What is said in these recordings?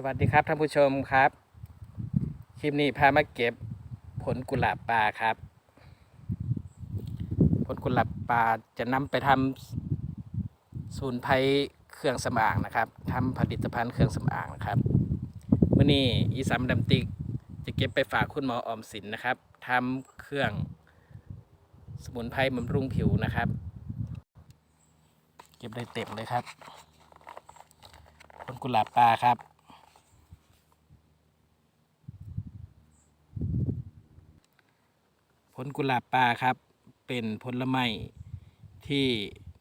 สวัสดีครับท่านผู้ชมครับ คลิปนี้พามาเก็บผลกุหลาบปลาครับ ผลกุหลาบปลาจะนำไปทำศูนย์ภัยเครื่องสำอางนะครับทำผลิตภัณฑ์เครื่องสำอางนะครับมื่อนี้อีสามดำติกจะเก็บไปฝากคุณหมอออมสินนะครับทำเครื่องสมุนไพรบำรุงผิวนะครับ เก็บได้เต็มเลยครับผลกุหลาบปลาครับ ลกุหลาบปลาครับ เป็นผลไม้ที่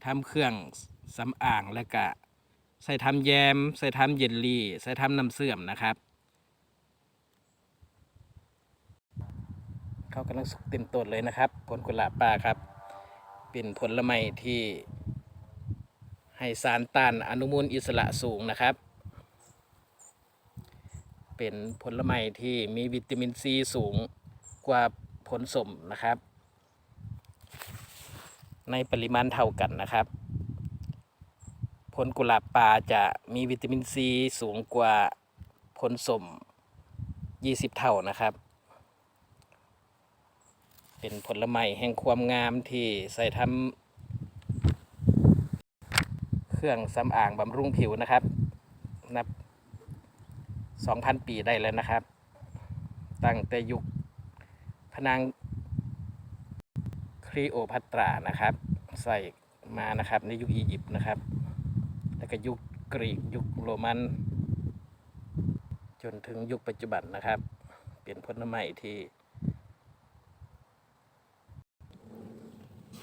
ทำเครื่องสำอางและกะ ใส่ทำแยม ใส่ทำเยลลี่ ใส่ทำน้ำเสื่อมนะครับ เขากำลังสุกเต็มต้นเลยนะครับ ผลกุหลาบปลาครับ เป็นผลไม้ที่ให้สารต้านอนุมูลอิสระสูงนะครับ เป็นผลไม้ที่มีวิตามินซีสูงกว่า ผลสมนะครับ ในปริมาณเท่ากันนะครับ ผลกุหลาบปลาจะมีวิตามินซีสูงกว่าผลสม 20 เท่านะครับ เป็นผลไม้แห่งความงามที่ใส่ทำเครื่องสำอางบำรุงผิวนะครับ นับ 2,000 ปีได้แล้วนะครับ ตั้งแต่ยุค พนังครีโอพัตรานะครับ ใส่มานะครับในยุคอียิปต์นะครับ แล้วก็ยุคกรีกยุคโรมัน จนถึงยุคปัจจุบันนะครับ เป็นผลไม้ที่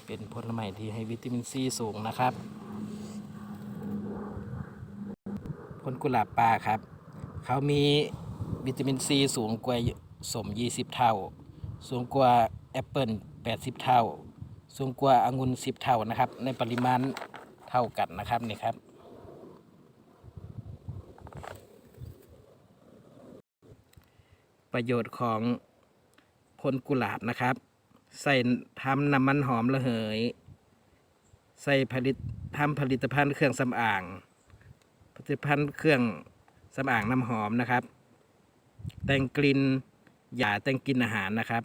เป็นผลไม้ที่ให้วิตามินซีสูงนะครับผลกุหลาบปลาครับ เขามีวิตามินซีสูงกว่าสม 20 เท่า สูงกว่าแอปเปิล80 เท่า สูงกว่าองุ่น10 เท่านะครับ ในปริมาณเท่ากันนะครับนี่ครับ ประโยชน์ของผลกุหลาบนะครับ ใส่ทำน้ำมันหอมระเหย ใส่ผลิตทำผลิตภัณฑ์เครื่องสำอาง ผลิตภัณฑ์เครื่องสำอางน้ำหอมนะครับ แต่งกลิ่น อย่าแต่งกินอาหารนะครับ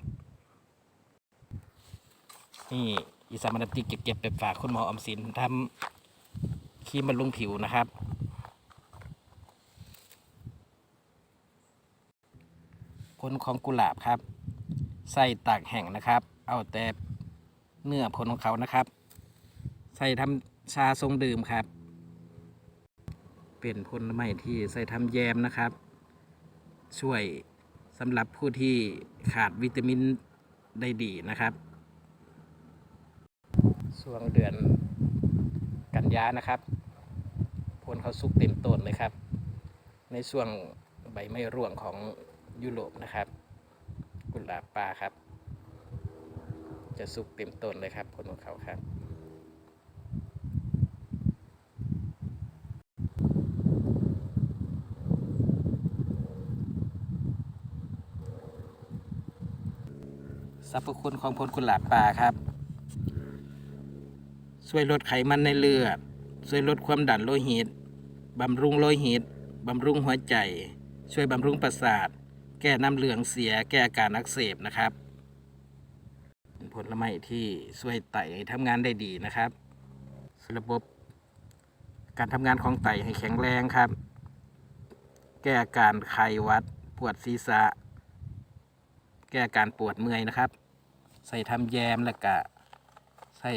นี่อีสานมันติกเก็บไปฝากคุณหมออมสินทำครีมบำรุงผิวนะครับ ผลของกุหลาบครับใส่ตากแห้งนะครับ เอาแต่เนื้อผลของเขานะครับ ใส่ทำชาทรงดื่มครับ เป็นผลไม้ที่ใส่ทำแยมนะครับ ช่วย สำหรับผู้ที่ขาดวิตามินได้ดีนะครับช่วงเดือนกันยานะครับผลเขาสุกเต็มต้นเลยครับ ในช่วงใบไม้ร่วงของยุโรปนะครับ กุหลาบปลาครับ จะสุกเต็มต้นเลยครับผลของเขาครับ สรรพคุณของผลกุหลาบปลาครับ ช่วยลดไขมันในเลือด ช่วยลดความดันโลหิต บำรุงโลหิต บำรุงหัวใจ ช่วยบำรุงประสาท แก้น้ำเหลืองเสีย แก้อาการอักเสบนะครับผลไม้ที่ช่วยไตทำงานได้ดีนะครับระบบการทำงานของไตให้แข็งแรงครับ แก้อาการไข้หวัด ปวดศีรษะ แก้อาการปวดเมื่อยนะครับ ใส่ทำแยมแล้วก็ใส่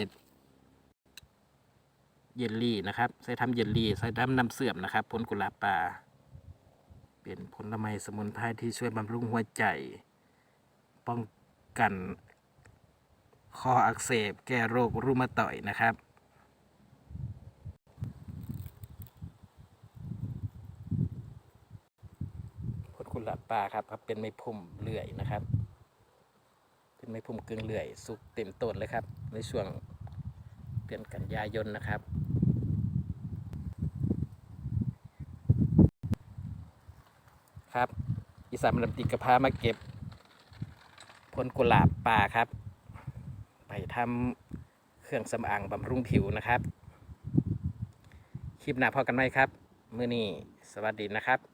เยลลี่นะครับ ใส่ทำเยลลี่ ใส่ทำน้ำเสื่อมนะครับผลกุหลาบปลาเป็นผลไม้สมุนไพรที่ช่วยบำรุงหัวใจ ป้องกันคออักเสบ แก้โรครูมาตอยนะครับ ผลกุหลาบปลาครับครับเป็นไม้พุ่มเลื่อยนะครับ็นไม้พุ่มกึ่งเลื่อย สุกเต็มต้นเลยครับ ในช่วงเดือนกันยายนนะครับครับอีสานมันติกระพามาเก็บผลกุหลาบปลาครับ ไปทำเครื่องสำอางบำรุงผิวนะครับ คลิปหน้าพอกันไหมครับ มื้อนี้สวัสดีนะครับ